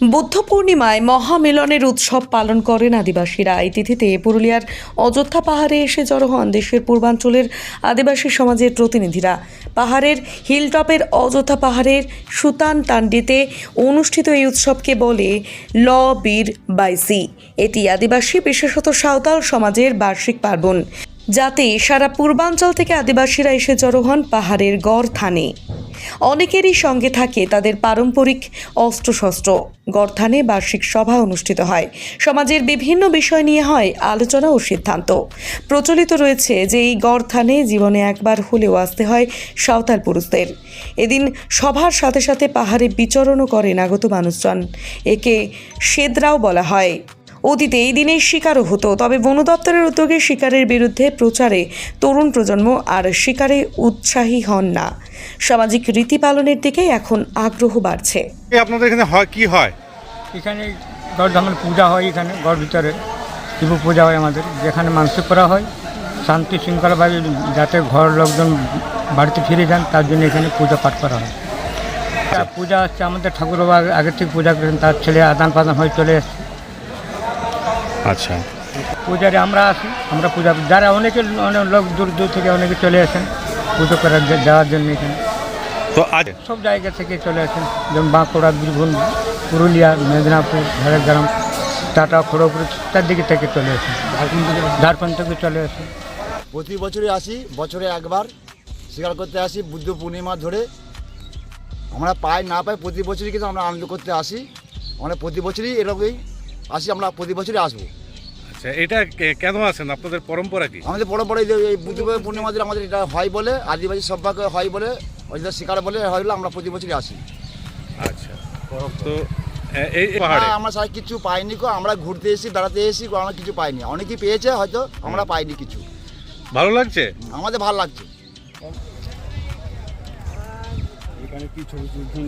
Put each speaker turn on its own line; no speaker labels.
বুদ্ধ পূর্ণিমায় মহামিলনের উৎসব পালন করেন আদিবাসীরা। এই তিথিতে পুরুলিয়ার অযোধ্যা পাহাড়ে এসে জড়ো হন দেশের পূর্বাঞ্চলের আদিবাসী সমাজের প্রতিনিধিরা। পাহাড়ের হিলটপের অযোধ্যা পাহাড়ের সুতান তান্ডিতে অনুষ্ঠিত এই উৎসবকে বলে ল, বীর, বাইসি। এটি আদিবাসী, বিশেষত সাঁওতাল সমাজের বার্ষিক পার্বণ। যাতে সারা পূর্বাঞ্চল থেকে আদিবাসীরা এসে জড়ো হন পাহাড়ের গড় থানে। অনেকেরই সঙ্গে থাকে তাদের পারম্পরিক অস্ত্রশস্ত্র। গর্থানে বার্ষিক সভা অনুষ্ঠিত হয়। সমাজের বিভিন্ন বিষয় নিয়ে হয় আলোচনা ও সিদ্ধান্ত। প্রচলিত রয়েছে যে এই গড়থানে জীবনে একবার হলেও আসতে হয় সাঁওতাল পুরুষদের। এদিন সভার সাথে সাথে পাহাড়ে বিচরণও করেন আগত মানুষজন। একে সেদরাও বলা হয়। অতীতে এই দিনে শিকারও হতো, তবে বন দপ্তরের উদ্যোগে শিকারের বিরুদ্ধে প্রচারে তরুণ প্রজন্ম আর শিকারে উৎসাহী হন না। সামাজিক রীতি পালনের দিকে এখন আগ্রহ বাড়ছে।
আপনাদের এখানে হয় কি হয়?
এখানে গড় ধামের পূজা হয় এখানে গড় ভিতরে শিব পূজা হয় আমাদের। যেখানে মানসিক করা হয় শান্তি শৃঙ্খলাভাবে যাতে ঘর লোকজন বাড়িতে ফিরে যান তার জন্য এখানে পূজা পাঠ করা হয়। তা পূজা হচ্ছে আমাদের ঠাকুর বাবা আগের থেকে পূজা করেন তার ছেলে আদান প্রদান হয়ে চলে এসছে।
আচ্ছা।
পূজারে আমরা আসি আমরা পূজা যারা অনেকে অনেক লোক দূর দূর থেকে অনেকে চলে আসেন পুজো করার যাওয়ার জন্য এখানে।
তো আজ
সব জায়গা থেকে চলে আসেন। যেমন বাঁকুড়া বীরভূম পুরুলিয়া মেদিনীপুর ঝাড়গ্রাম টাটা খড়গপুর চারদিকে থেকে চলে আসেন। ঝাড়খণ্ড থেকে চলে আসেন।
প্রতি বছরই আসি বছরে একবার। শিকার করতে আসি বুদ্ধ পূর্ণিমা ধরে। আমরা পাই না পাই প্রতি বছরই কিন্তু আমরা আনন্দ করতে আসি। আমরা প্রতি বছরই এরকমই আসি আমরা প্রতি বছরই আসব।
আচ্ছা এটা কেন আছেন? আপনাদের পরম্পরা কি?
আমাদের পরম্পরা এই যে বুদ্ধ পূর্ণিমা দিন আমাদের এটা হয় বলে আদিবাসী সভ্যকে হয় বলে ওই যে শিকার বলে হয় বলে আমরা প্রতি বছরই আসি।
আচ্ছা। তো এই পাহাড়ে?
আমরা সারা কিছু পাইনি কো আমরা ঘুরতে এসেছি বেড়াতে এসেছি আমরা কিছু পাইনি। অনেকেই পেয়েছে হয়তো আমরা পাইনি কিছু।
ভালো লাগছে?
আমাদের ভালো লাগছে।
এখানে কি ছবি তুলছেন?